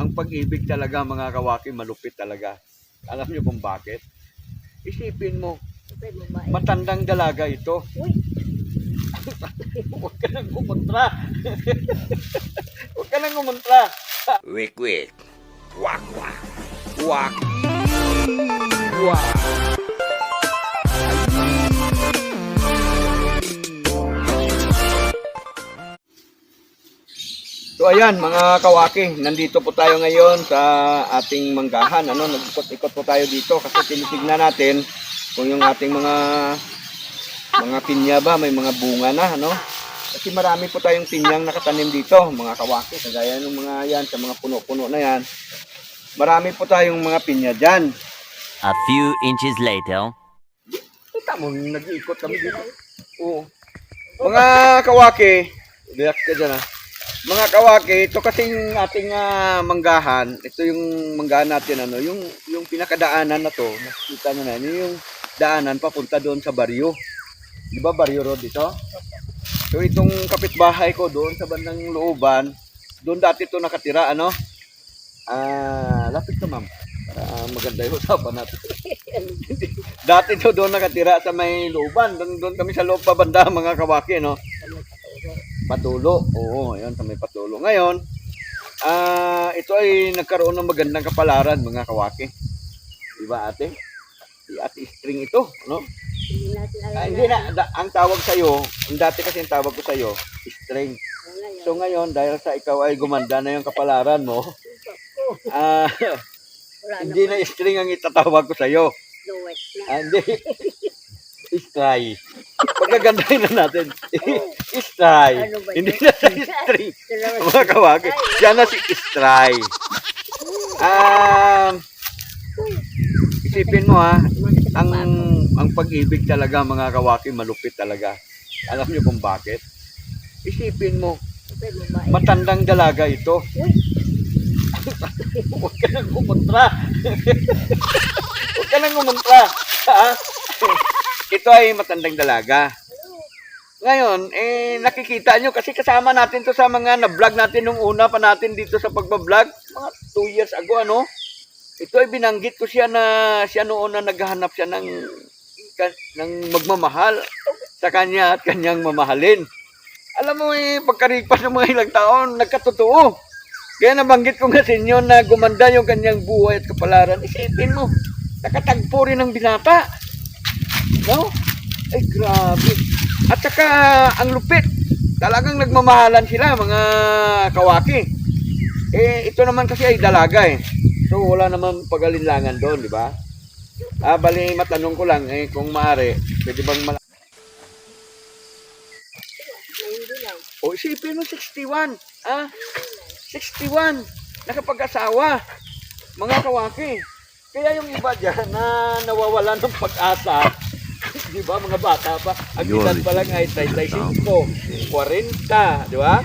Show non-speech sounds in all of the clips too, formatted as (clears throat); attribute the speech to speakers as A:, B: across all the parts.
A: ang pag-ibig talaga mga kawaki malupit talaga. Alam niyo kung bakit? Isipin mo, matandang dalaga ito.
B: Uy,
A: Huwag ka nang kumontra. Huwag ka nang kumontra.
C: Wait, wait. Wak, wak.
A: Wak. Wak. Ayan mga kawaki, nandito po tayo ngayon sa ating manggahan. Ano, nag-ikot-ikot po tayo dito kasi tinitignan natin kung yung ating mga mga pinya ba, may mga bunga na, ano? Kasi marami po tayong pinyang nakatanim dito, mga kawaki, kagaya ng mga yan, sa mga puno-puno na yan. Marami po tayong mga pinya dyan.
D: A few inches later.
A: Kita mo, nag-iikot kami dito. Oo. Mga kawaki, relax ka dyan ah. Mga kawaki, ito kasing ating ah, manggahan, ito yung manggahan natin, ano, yung, yung pinakadaanan na to, nakikita nyo na, yun yung daanan papunta doon sa baryo. Di ba baryo road ito? So itong kapitbahay ko doon sa bandang looban, doon dati to nakatira, ano? Ah, lapit to ma'am. Para maganda yung usapan natin. (laughs) Dati to doon nakatira sa may looban. Doon, doon kami sa loob pa banda mga kawaki, no? Patulo. Oo, ayun, sa may patulo. Ngayon, ah ito ay nagkaroon ng magandang kapalaran mga kawaki. Di ba ate? Si ate string ito, no?
B: hindi natin alam
A: Ah, hindi na, da- ang tawag sa'yo, yung dati kasi ang tawag ko sa'yo, string. So ngayon, dahil sa ikaw ay gumanda na yung kapalaran mo, (laughs) ah
B: na
A: hindi na string ang itatawag ko sa'yo.
B: duwet na.
A: Ah, hindi. Istray. Pagkagandahin na natin. (laughs) Istray.
B: Ano ba
A: Hindi na sa istray. Mga kawagi. Siya na si Istray. Um, isipin mo ha, ang ang pag-ibig talaga mga kawaki malupit talaga. Alam niyo kung bakit? Isipin mo, matandang dalaga ito. Huwag ka nang kumontra. Huwag ka nang kumontra. Ito ay matandang dalaga. Ngayon, eh, nakikita nyo kasi kasama natin to sa mga na-vlog natin nung una pa natin dito sa pagbablog. Mga 2 years ago, ano? Ito ay binanggit ko siya na siya noon na naghahanap siya ng, ng magmamahal sa kanya at kanyang mamahalin. Alam mo eh, pagkaripas ng mga ilang taon, nagkatotoo. Kaya nabanggit ko nga sa inyo na gumanda yung kanyang buhay at kapalaran. Isipin mo, nakatagpo rin ng binata. No? Ay, grabe. At saka, ang lupit. Talagang nagmamahalan sila, mga kawaki. Eh, ito naman kasi ay dalaga eh. So, wala naman pagalinlangan doon, di ba? Ah, bali, matanong ko lang, eh, kung maaari, pwede bang mal-. O, isipin mo, 61. Ah, 61. Nakapag-asawa. Mga kawaki. Kaya yung iba dyan na nawawala ng pag-asa, di ba, mga bata pa, ang edad pa lang ay 35, 40, di ba?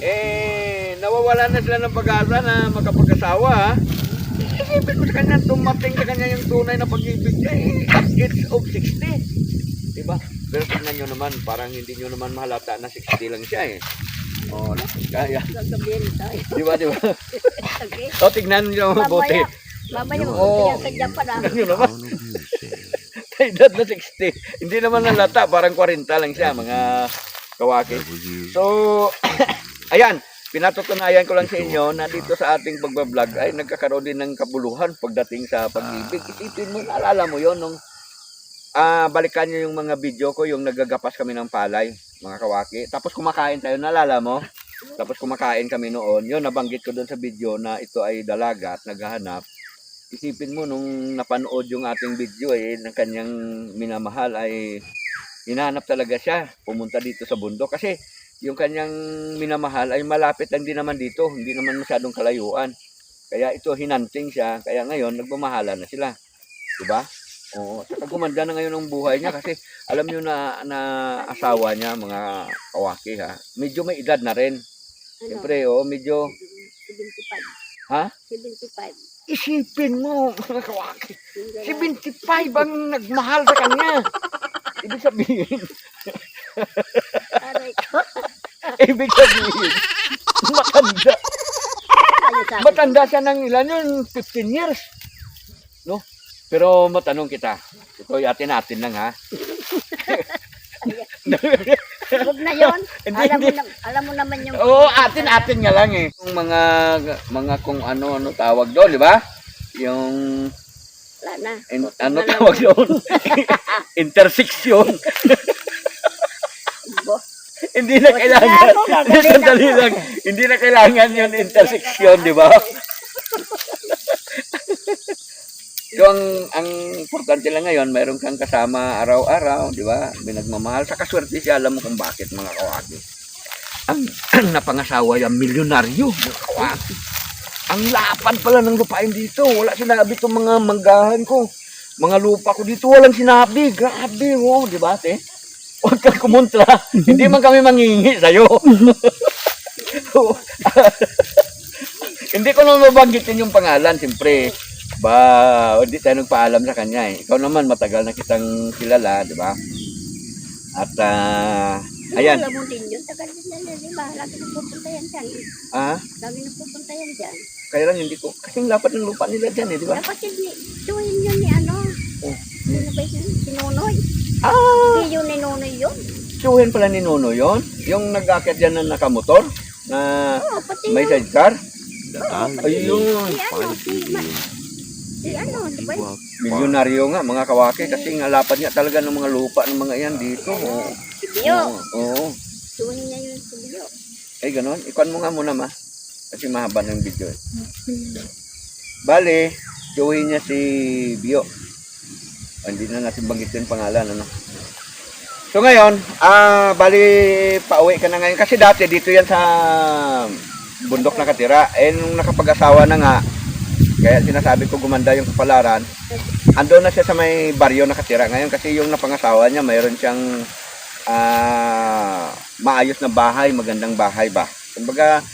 A: Eh, nawawala na sila ng pag-asa na makapag-asawa? Isipin mo sa kanya, tumating sa kanya yung tunay na pag-ibig niya, eh, at age of 60. Di ba? Pero tingnan nyo naman, parang hindi nyo naman mahalata na 60 lang siya, eh. Oh, kaya.
B: Sasabihin tayo.
A: Di ba, di ba?
B: Okay.
A: O, tignan nyo mabuti.
B: Mamaya, mamaya
A: Oo.
B: magpapinyan sa Japan ah.
A: Tignan nyo naman. Edad na 60. Hindi naman nalata, parang 40 lang siya, mga kawaki. So, (coughs) ayan, pinatutunayan ko lang sa inyo na dito sa ating pagbablog ay nagkakaroon din ng kabuluhan pagdating sa pag-ibig. Isipin mo, naalala mo yon nung ah balikan nyo yung mga video ko, yung nagagapas kami ng palay, mga kawaki. Tapos kumakain tayo, naalala mo? Tapos kumakain kami noon. Yun, nabanggit ko doon sa video na ito ay dalaga at naghahanap. Isipin mo, nung napanood yung ating video eh, ng kanyang minamahal ay hinahanap talaga siya. Pumunta dito sa bundok. Kasi yung kanyang minamahal ay malapit lang din naman dito. Hindi naman masyadong kalayuan. Kaya ito, hinanting siya. Kaya ngayon, nagmamahala na sila. Diba? Oo. Saka gumanda na ngayon ang buhay niya kasi alam niyo na, na asawa niya, mga kawaki ha. Medyo may edad na rin.
B: Ano?
A: Siyempre, oh, medyo,
B: 75.
A: ha?
B: 75.
A: Isipin mo, mga kawaki.
B: Yung
A: 75
B: gano'n.
A: ang nagmahal sa kanya. Ibig sabihin,
B: Aray ko.
A: ibig sabihin, matanda. Matanda siya ng ilan yun, 15 years. No? Pero matanong kita, ito atin natin lang ha. (laughs)
B: Huwag na. (laughs)
A: Hindi,
B: alam, mo na, alam mo naman yung...
A: Oo, atin atin nga lang eh. Yung mga mga kung ano ano tawag doon, di ba? Yung
B: Wala na.
A: in- ano
B: na lang.
A: tawag doon? (laughs) Intersection. Hindi na kailangan. Hindi, (laughs) sandali
B: ako.
A: lang. Hindi na kailangan yung intersection, di ba? So, ang, ang importante lang ngayon, mayroon kang kasama araw-araw, di ba? Binagmamahal. Sa kaswerte siya, alam mo kung bakit mga kawaki. Ang, ang (clears throat) napangasawa yung milyonaryo, mga kawaki. Ang lapad pala ng lupain dito. Wala sinabi itong mga manggahan ko. Mga lupa ko dito, walang sinabi. Grabe, oh, di ba, te? Huwag kang kumontra. (laughs) Hindi man kami mangingi sa'yo. (laughs) (laughs) Hindi ko naman mabanggitin yung pangalan, siyempre. Ba, hindi tayo nagpaalam sa kanya eh. Ikaw naman, matagal na kitang kilala, di ba? At, ah, ayan.
B: Alam mo din yun. Tagal din yan, di ba? Lagi nagpupunta yan dyan.
A: Ah,
B: Lagi nagpupunta yan dyan.
A: kaya lang hindi ko, kasing lapad ng lupa nila dyan eh, di ba?
B: Dapat yun, tuwin yun ni ano.
A: Oh.
B: Sino ba yun? Si Nonoy.
A: Ah,
B: Hindi yun ni Nonoy yun.
A: suhin pala ni Nuno yon Yung nag-akit dyan na nakamotor, na
B: pati
A: may
B: yun.
A: sidecar.
B: Pati
A: Ayun.
B: Si ano, Ma- si ano, di ba?
A: Milyonaryo nga, mga kawaki, kasi nga lapad niya talaga ng mga lupa ng mga yan dito. Oo.
B: Si Bio.
A: Oo. oo.
B: Tuwin niya yun si.
A: Ay, ganun. Ikuan mo nga muna, ma. Kasi mahaba ng video. eh. Bale, joey niya si Bio. Ah, hindi na natin banggitin pangalan, ano. So ngayon, ah, bali, pauwi ka na ngayon. Kasi dati, dito yan sa bundok nakatira. Eh, nung nakapag-asawa na nga, kaya sinasabi ko gumanda yung kapalaran, ando na siya sa may baryo nakatira ngayon kasi yung napangasawa niya, mayroon siyang ah, maayos na bahay, magandang bahay ba. Kumbaga,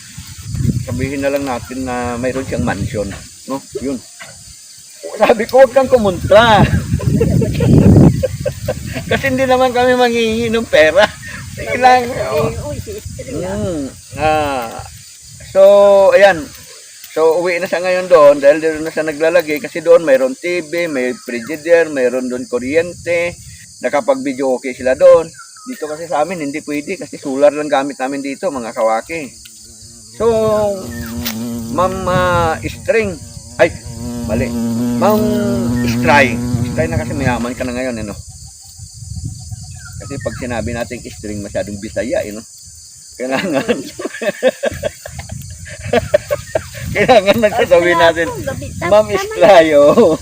A: sabihin na lang natin na mayroon siyang mansion, no? Yun. Sabi ko, huwag kang kumuntra. (laughs) Kasi hindi naman kami manghihingi ng pera. Sige lang. oh. Mm. Ah. So, ayan. So, uwi na siya ngayon doon dahil doon na siya naglalagay kasi doon mayroon TV, may frigidaire, mayroon doon kuryente. Nakapag-video okay sila doon. Dito kasi sa amin, hindi pwede kasi solar lang gamit namin dito, mga kawaki. So, Ma'am ah, String, ay, mali. Ma'am Stray. Stray na kasi mayaman ka na ngayon, ano? Kasi pag sinabi natin string, masyadong bisaya, eh, no? Kailangan. (laughs) Kailangan nagsasabi natin, Ma'am Estrayo,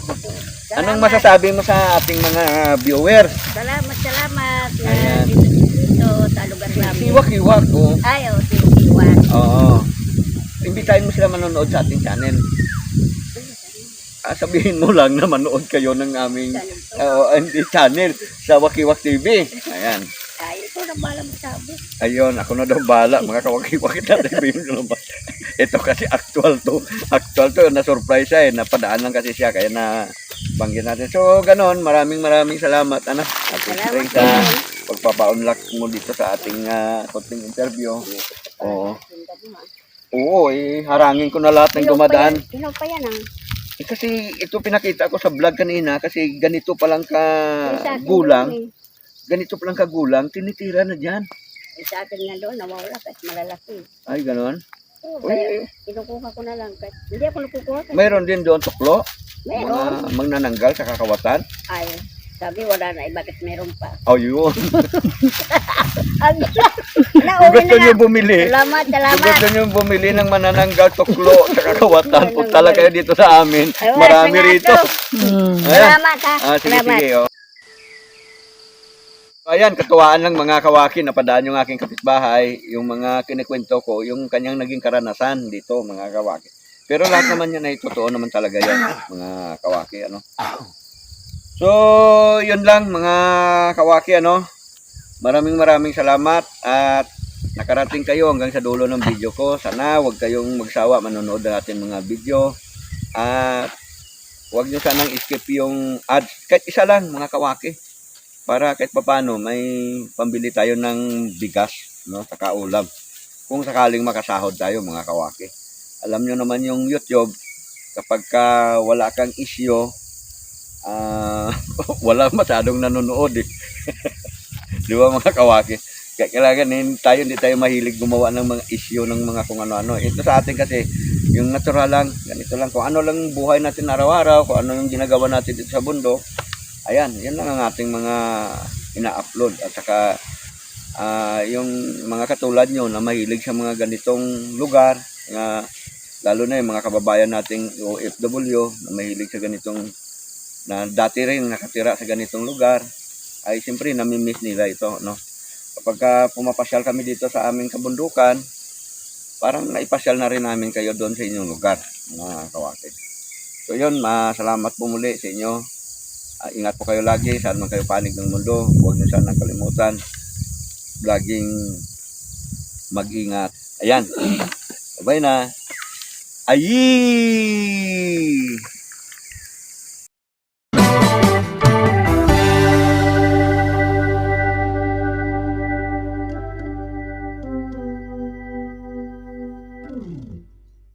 A: anong masasabi mo sa ating mga viewers?
B: Salamat, salamat.
A: Ayan.
B: dito, dito, sa lugar namin.
A: Siwak-iwak, oh.
B: Ayaw, siwak
A: Oo. Imbitahin mo sila manonood sa ating channel. Ah, sabihin mo lang na manood kayo ng aming uh, hindi channel sa Wakiwak TV. Ayan.
B: Ay, na bala.
A: Ayun, ako na daw bala. Mga kawakiwak na sabihin ko na ba. Ito kasi actual to. Actual to. Na-surprise siya eh. Napadaan lang kasi siya. Kaya na banggit natin. So, ganon. Maraming maraming salamat. Ano? At
B: Salamat
A: sa
B: din.
A: pagpapa-unlock mo dito sa ating uh, konting interview. Oo. Oo, eh, harangin ko na lahat ng dumadaan.
B: Sino pa yan ah?
A: Eh, kasi ito pinakita ko sa vlog kanina kasi ganito pa lang ka gulang,
B: doon,
A: ganito pa lang ka gulang, tinitira na dyan.
B: eh. Sa akin nga doon, nawawala kahit malalaki.
A: Ay, ganon.
B: Oo,
A: Uy,
B: kinukuha ko na lang. Kahit, hindi ako nakukuha. Kasi
A: Mayroon din doon tuklo,
B: meron.
A: mga magnananggal sa kakawatan.
B: Ay, sabi wala na eh, bakit meron pa?
A: Oh, yun. (laughs)
B: Ang
A: Kung (laughs)
B: Nauwi
A: gusto
B: na
A: nyo
B: nga.
A: bumili,
B: Salamat,
A: kung
B: salamat.
A: gusto nyo bumili ng manananggal, tuklo, sa kakawatan, punta lang kayo dito sa amin.
B: Ay, wala
A: Marami rito.
B: to.
A: Ayan.
B: Salamat ha.
A: Ah, sige,
B: salamat.
A: sige. Oh. Ayan, katuwaan lang mga kawaki, napadaan yung aking kapitbahay, yung mga kinikwento ko, yung kanyang naging karanasan dito, mga kawaki. Pero lahat naman yan ay totoo naman talaga yan, mga kawaki, ano. So, yun lang, mga kawaki, ano. Maraming maraming salamat at nakarating kayo hanggang sa dulo ng video ko. Sana huwag kayong magsawa manonood ng ating mga video. At huwag nyo sanang skip yung ads. Kahit isa lang, mga kawaki. Para kahit papano, may pambili tayo ng bigas, no, sa kaulam. Kung sakaling makasahod tayo, mga kawaki. alam nyo naman yung YouTube, kapag ka wala kang issue, ah (laughs) wala masyadong nanonood eh. (laughs) Di ba mga kawaki? Kaya kailangan eh, tayo hindi tayo mahilig gumawa ng mga issue ng mga kung ano-ano. Ito sa atin kasi, yung natural lang, ganito lang, kung ano lang buhay natin araw-araw, kung ano yung ginagawa natin dito sa bundok, ayan, yan lang ang ating mga ina-upload. At saka, ah, yung mga katulad nyo na mahilig sa mga ganitong lugar, nga, lalo na yung mga kababayan nating OFW na mahilig sa ganitong na dati rin nakatira sa ganitong lugar ay siyempre namimiss nila ito no? Kapag ka pumapasyal kami dito sa aming kabundukan parang naipasyal na rin namin kayo doon sa inyong lugar mga kawakit so yun masalamat po muli sa inyo Ah, ingat po kayo lagi saan man kayo panig ng mundo huwag niyo sana kalimutan. Laging mag-ingat. Ayan. (clears throat) Bye na. Ayi